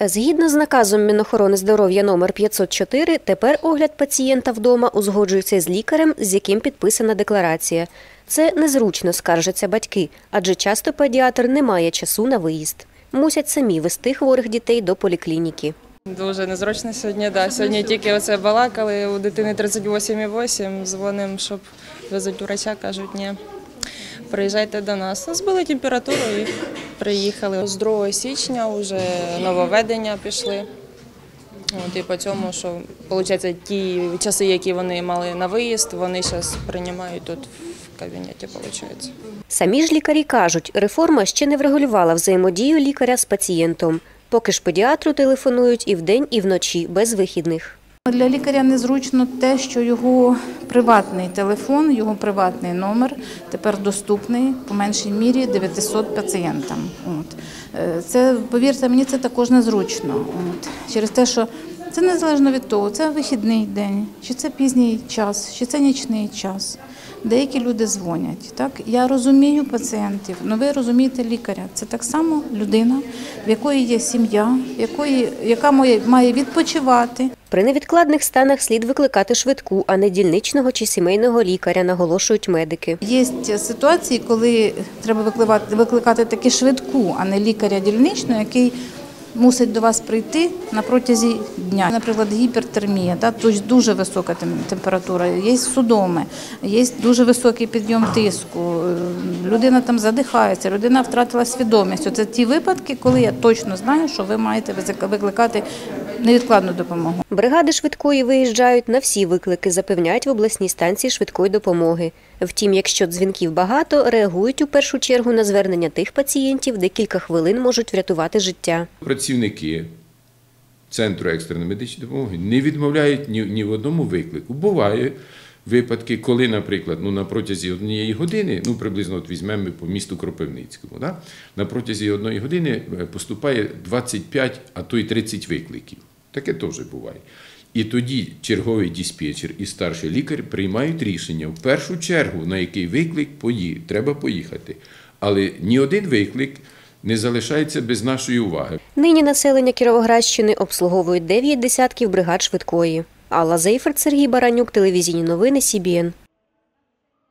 Згідно з наказом Мінохорони здоров'я номер 504, тепер огляд пацієнта вдома узгоджується з лікарем, з яким підписана декларація. Це незручно, скаржаться батьки, адже часто педіатр не має часу на виїзд. Мусять самі вести хворих дітей до поліклініки. Дуже незручно сьогодні. Да. Сьогодні тільки оце балакали, у дитини 38,8, дзвонимо, щоб везуть врача, кажуть, ні. Приїжджайте до нас. Збили температуру і приїхали. З 2 січня вже нововведення пішли. От, і по цьому, що виходить, ті часи, які вони мали на виїзд, вони зараз приймають тут в кабінеті, виходить. Самі ж лікарі кажуть, реформа ще не врегулювала взаємодію лікаря з пацієнтом. Поки ж педіатру телефонують і вдень, і вночі, без вихідних. Для лікаря незручно те, що його приватний телефон, його приватний номер тепер доступний по меншій мірі 900 пацієнтам. От. Е, Це, повірте мені, це також незручно. От. Через те, що це незалежно від того, це вихідний день, чи це пізній час, чи це нічний час. Деякі люди дзвонять. Так? Я розумію пацієнтів, але ви розумієте лікаря. Це так само людина, в якої є сім'я, якої, яка має, має відпочивати. При невідкладних станах слід викликати швидку, а не дільничного чи сімейного лікаря, наголошують медики. Є ситуації, коли треба викликати, викликати таки швидку, а не лікаря дільничного, який мусить до вас прийти на протязі дня. Наприклад, гіпертермія, да, тобто дуже висока тем- температура, є судоми, є дуже високий підйом тиску, е, людина там задихається, людина втратила свідомість. Це ті випадки, коли я точно знаю, що ви маєте викликати невідкладну допомогу. Бригади швидкої виїжджають на всі виклики, запевняють в обласній станції швидкої допомоги. Втім, якщо дзвінків багато, реагують у першу чергу на звернення тих пацієнтів, де кілька хвилин можуть врятувати життя. Працівники Центру екстреної медичної допомоги не відмовляють ні, ні в одному виклику. Буває випадки, коли, наприклад, ну, на протязі однієї години, ну приблизно от візьмемо по місту Кропивницькому, да? на протязі одної години е, поступає 25, а то й 30 викликів. Таке теж буває. І тоді черговий диспетчер і старший лікар приймають рішення в першу чергу, на який виклик пої... треба поїхати. Але ні один виклик не залишається без нашої уваги. Нині населення Кіровоградщини обслуговують 9 десятків бригад швидкої. Алла Зейферт, Сергій Баранюк, телевізійні новини СІБІН.